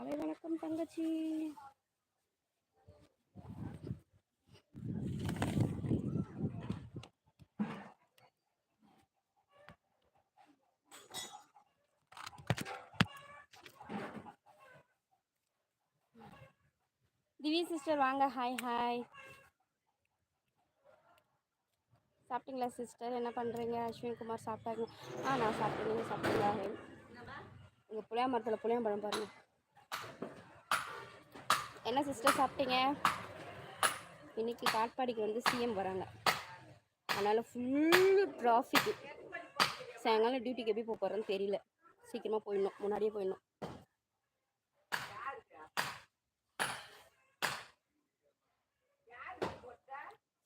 காலை வணக்கம் தங்கச்சி. திவி சிஸ்டர் வாங்க. ஹாய் ஹாய் சாப்பிட்டீங்களா சிஸ்டர்? என்ன பண்ணுறீங்க அஸ்வின் குமார் சாப்பிட்டாங்க ஆ நான் சாப்பிட்டேன். நீங்கள் சாப்பிட்டீங்களா? இங்கே புளியா மரத்தில் புளியாம்பழம் பாருங்க. என்ன சிஸ்டர் சாப்பிட்டீங்க? இன்னைக்கு காட்பாடிக்கு வந்து சிஎம் வராங்க அதனால் ஃபுல்லு ட்ராஃபிக்கு சாயங்காலம் டியூட்டிக்கு எப்படி போக போகிறேன்னு தெரியல. சீக்கிரமாக போயிடணும். முன்னாடியே போயிடணும்.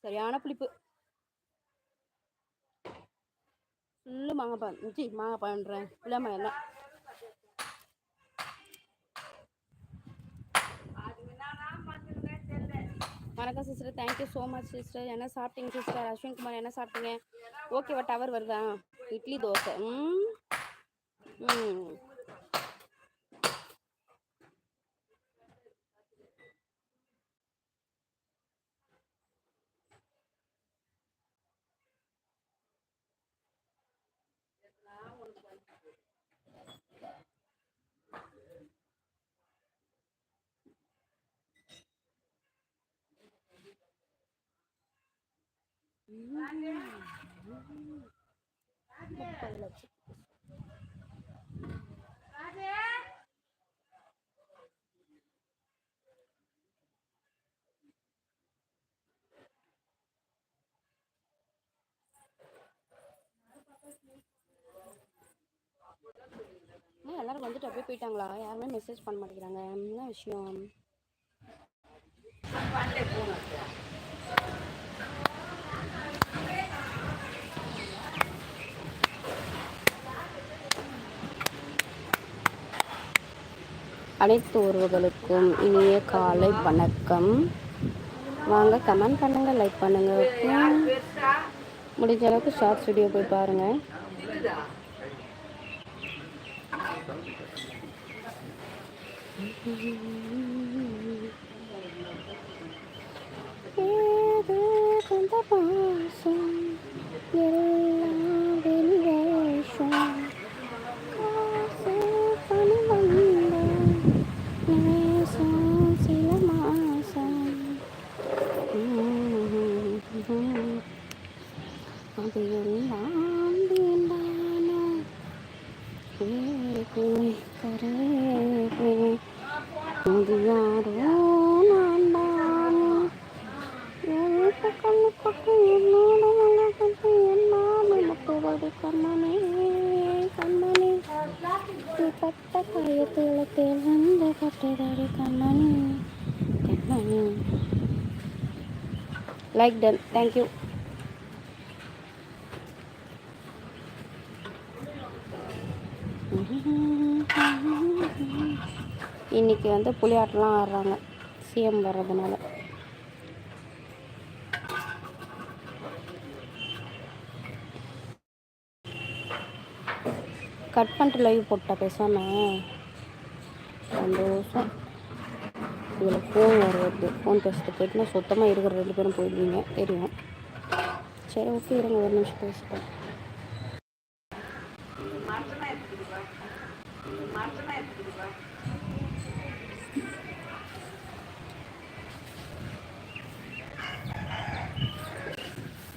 சரியான புளிப்பு. ஃபுல்லு மாங்காய் பழம் ஜி மாங்காய் பழம்ன்றேன் வணக்கம் sister thank you so much sister என்ன சாப்பிட்டீங்க சிஸ்டர் அஸ்வின் குமார் என்ன சாப்பிட்டீங்க? ஓகேவா டவர் வருதா? இட்லி தோசை. ம். ம். முப்பது லட்சம் எல்லாரும் வந்துட்டு அப்படியே போயிட்டாங்களா? யாருமே மெசேஜ் பண்ண மாட்டேங்கிறாங்க. என்ன விஷயம்? அனைத்து உறவுகளுக்கும் இனிய காலை வணக்கம். வாங்க கமெண்ட் பண்ணுங்க லைக் பண்ணுங்க முடிஞ்ச அளவுக்கு ஷார்ட்ஸ் வீடியோ போய் பாருங்க. ஏது కమ్మని కమ్మని పట్ట కాయతీల తేలంద కట్టడాడు కమ్మని కమ్మని లైక్ డన్ థ్యాంక్ యూ இன்னைக்கு வந்து புளியாட்டெலாம் ஆடுறாங்க. சிஎம் வர்றதுனால. கட் பண்ணிட்டு லைவ் போட்டா பேசாம. சந்தோஷம். இதில் ஃபோன் வருது. ஃபோன் பேசுறது கேட்டுனா சுத்தமாக இருக்கிற ரெண்டு பேரும் போயிடுவீங்க. தெரியும். சரி ஓகே இருங்க. ஒரு நிமிஷம் பேசிட்டேன்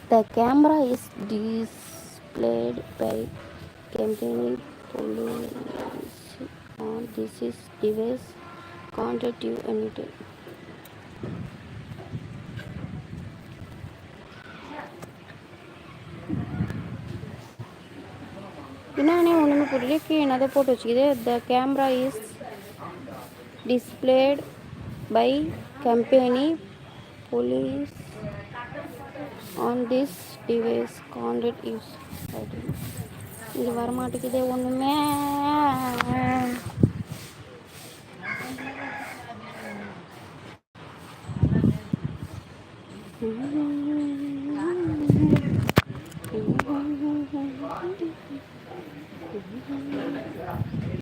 The camera is displayed by continually pulling on this is device contact you anytime. You know, போட்டுட்டு என்னதை போட்டு வச்சுக்கிது the camera is disabled by company policy on this device contact use இது வரமாட்டேங்குது ஒன்றுமே Thank you. Mm-hmm.